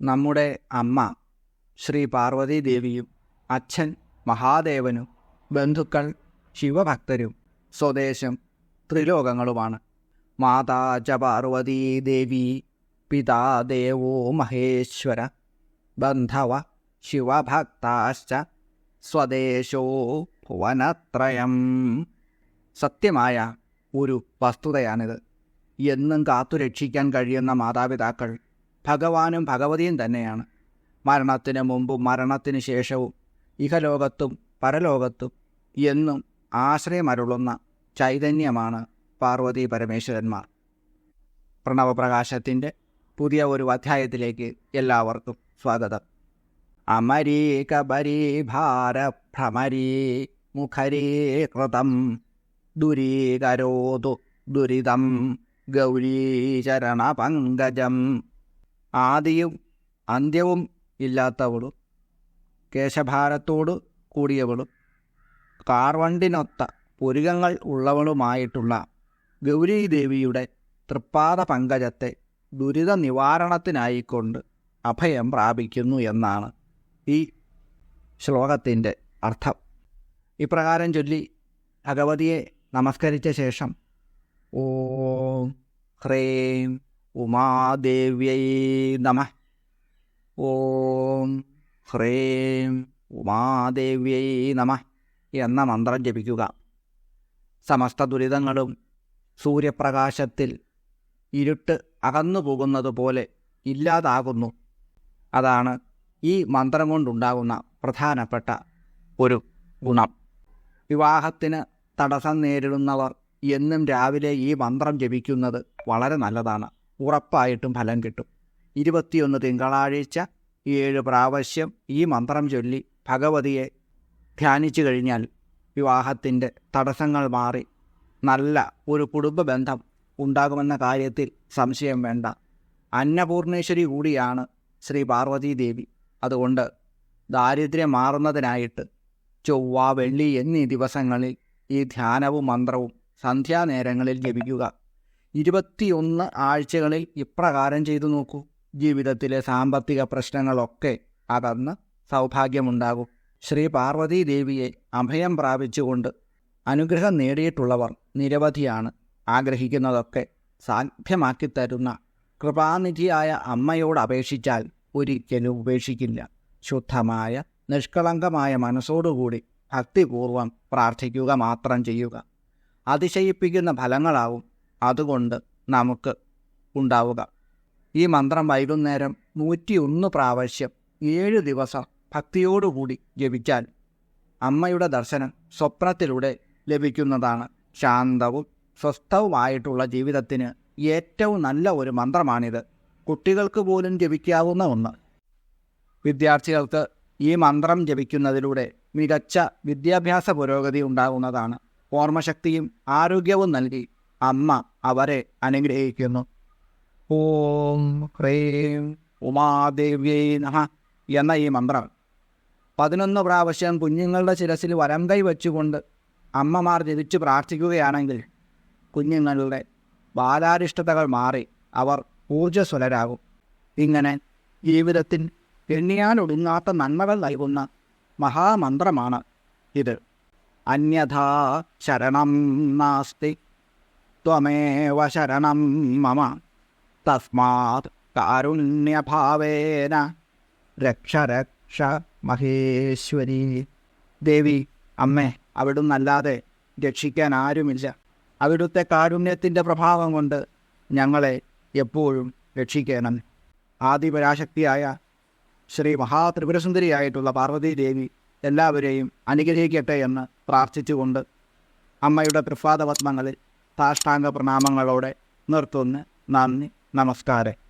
നമ്മുടെ അമ്മ ശ്രീ പാർവതി ദേവിയും അച്ഛൻ മഹാദേവനും ബന്ധുക്കൾ ശിവഭക്തരും സ്വദേശം ത്രിലോകങ്ങളുമാണ്. മാതാ ച പാർവതീ ദേവി പിതാ ദേവോ മഹേശ്വര ബന്ധവ ശിവഭക്താശ്ച സ്വദേശോ ഭുവനത്രയം. സത്യമായ ഒരു വസ്തുതയാണിത്. എന്നും കാത്തുരക്ഷിക്കാൻ കഴിയുന്ന മാതാപിതാക്കൾ ഭഗവാനും ഭഗവതിയും തന്നെയാണ്. മരണത്തിന് മുമ്പും മരണത്തിന് ശേഷവും ഇഹലോകത്തും പരലോകത്തും എന്നും ആശ്രയമരുളുന്ന ചൈതന്യമാണ് പാർവതി പരമേശ്വരന്മാർ. പ്രണവപ്രകാശത്തിന്റെ പുതിയ ഒരു അധ്യായത്തിലേക്ക് എല്ലാവർക്കും സ്വാഗതം. അമരീ കബരീ ഭാരഭ്രമരീ മുഖരീ കൃതം ദുരീകരോതു ദുരിതം ഗൗരീചരണപങ്കജം ആദിയും അന്ത്യവും ഇല്ലാത്തവളും കേശഭാരത്തോട് കൂടിയവളും കാർവണ്ടിനൊത്ത പുരുകങ്ങൾ ഉള്ളവളുമായിട്ടുള്ള ഗൗരീദേവിയുടെ തൃപ്പാദ പങ്കജത്തെ ദുരിത നിവാരണത്തിനായിക്കൊണ്ട് അഭയം പ്രാപിക്കുന്നു എന്നാണ് ഈ ശ്ലോകത്തിന്റെ അർത്ഥം. ഇപ്രകാരം ചൊല്ലി ഭഗവതിയെ നമസ്കരിച്ച ശേഷം ഓം ഹ്രീം ഉമാദേവ്യൈ നമ. ഓം ഹ്രീം ഉമാദേവ്യൈ നമ എന്ന മന്ത്രം ജപിക്കുക. സമസ്ത ദുരിതങ്ങളും സൂര്യപ്രകാശത്തിൽ ഇരുട്ട് അകന്നു പോകുന്നത് പോലെ ഇല്ലാതാകുന്നു. അതാണ് ഈ മന്ത്രം കൊണ്ടുണ്ടാകുന്ന പ്രധാനപ്പെട്ട ഒരു ഗുണം. വിവാഹത്തിന് തടസ്സം നേരിടുന്നവർ എന്നും രാവിലെ ഈ മന്ത്രം ജപിക്കുന്നത് വളരെ നല്ലതാണ്. ഉറപ്പായിട്ടും ഫലം കിട്ടും. ഇരുപത്തിയൊന്ന് തിങ്കളാഴ്ച ഏഴ് പ്രാവശ്യം ഈ മന്ത്രം ചൊല്ലി ഭഗവതിയെ ധ്യാനിച്ചു കഴിഞ്ഞാൽ വിവാഹത്തിന്റെ തടസ്സങ്ങൾ മാറി നല്ല ഒരു കുടുംബ ബന്ധം ഉണ്ടാകുമെന്ന കാര്യത്തിൽ സംശയം വേണ്ട. അന്നപൂർണേശ്വരി കൂടിയാണ് ശ്രീ പാർവതീ ദേവി. അതുകൊണ്ട് ദാരിദ്ര്യം മാറുന്നതിനായിട്ട് ചൊവ്വ വെള്ളി എന്നീ ദിവസങ്ങളിൽ ഈ ധ്യാനവും മന്ത്രവും സന്ധ്യാനേരങ്ങളിൽ ജപിക്കുക. ഇരുപത്തിയൊന്ന് ആഴ്ചകളിൽ ഇപ്രകാരം ചെയ്തു നോക്കൂ. ജീവിതത്തിലെ സാമ്പത്തിക പ്രശ്നങ്ങളൊക്കെ അതന്ന് സൗഭാഗ്യമുണ്ടാകും. ശ്രീ പാർവതീ ദേവിയെ അഭയം പ്രാപിച്ചുകൊണ്ട് അനുഗ്രഹം നേടിയിട്ടുള്ളവർ നിരവധിയാണ്. ആഗ്രഹിക്കുന്നതൊക്കെ സാധ്യമാക്കി തരുന്ന കൃപാനിധിയായ അമ്മയോട് അപേക്ഷിച്ചാൽ ഒരിക്കലും ഉപേക്ഷിക്കില്ല. ശുദ്ധമായ നിഷ്കളങ്കമായ മനസ്സോടുകൂടി ഭക്തിപൂർവം പ്രാർത്ഥിക്കുക മാത്രം ചെയ്യുക. അതിശയിപ്പിക്കുന്ന ഫലങ്ങളാവും അതുകൊണ്ട് നമുക്ക് ഉണ്ടാവുക. ഈ മന്ത്രം വൈകുന്നേരം നൂറ്റിയൊന്ന് പ്രാവശ്യം ഏഴ് ദിവസം ഭക്തിയോടുകൂടി ജപിച്ചാൽ അമ്മയുടെ ദർശനം സ്വപ്നത്തിലൂടെ ലഭിക്കുന്നതാണ്. ശാന്തവും സ്വസ്ഥവുമായിട്ടുള്ള ജീവിതത്തിന് ഏറ്റവും നല്ല ഒരു മന്ത്രമാണിത്. കുട്ടികൾക്ക് പോലും ജപിക്കാവുന്ന ഒന്ന്. വിദ്യാർത്ഥികൾക്ക് ഈ മന്ത്രം ജപിക്കുന്നതിലൂടെ മികച്ച വിദ്യാഭ്യാസ പുരോഗതി ഉണ്ടാകുന്നതാണ് ഓർമ്മശക്തിയും ആരോഗ്യവും നൽകി അമ്മ അവരെ അനുഗ്രഹിക്കുന്നു. ഓം ഹ്രീം ഉമാദേവ്യൈ നഹ എന്ന ഈ മന്ത്രം. പതിനൊന്ന് പ്രാവശ്യം കുഞ്ഞുങ്ങളുടെ ശിരസിൽ വരം കൈ വച്ചുകൊണ്ട് അമ്മമാർ ജപിച്ച് പ്രാർത്ഥിക്കുകയാണെങ്കിൽ കുഞ്ഞുങ്ങളുടെ ബാലാരിഷ്ടതകൾ മാറി അവർ ഊർജസ്വലരാകും. ഇങ്ങനെ ജീവിതത്തിൽ എണ്ണിയാലൊടുങ്ങാത്ത നന്മകൾ നൽകുന്ന മഹാമന്ത്രമാണ് ഇത്. അന്യഥാ ശരണം നാസ്തി. ത്വമേവ ശരണം മമ. തസ്മാത് കാരുണ്യഭാവേന. രക്ഷ രക്ഷ മഹേശ്വരി. ദേവി അമ്മേ അവിടുന്ന് അല്ലാതെ രക്ഷിക്കാൻ ആരുമില്ല അവിടുത്തെ കാരുണ്യത്തിന്റെ പ്രഭാവം കൊണ്ട് ഞങ്ങളെ എപ്പോഴും രക്ഷിക്കണം. ആദിപരാശക്തിയായ ശ്രീ മഹാത്രിപുരസുന്ദരിയായിട്ടുള്ള പാർവതി ദേവി എല്ലാവരെയും അനുഗ്രഹിക്കട്ടെ എന്ന് പ്രാർത്ഥിച്ചുകൊണ്ട് അമ്മയുടെ തൃപാദപത്മങ്ങളിൽ സാഷ്ടാംഗ പ്രണാമങ്ങളോടെ നിർത്തുന്നു. നന്ദി നമസ്കാരം.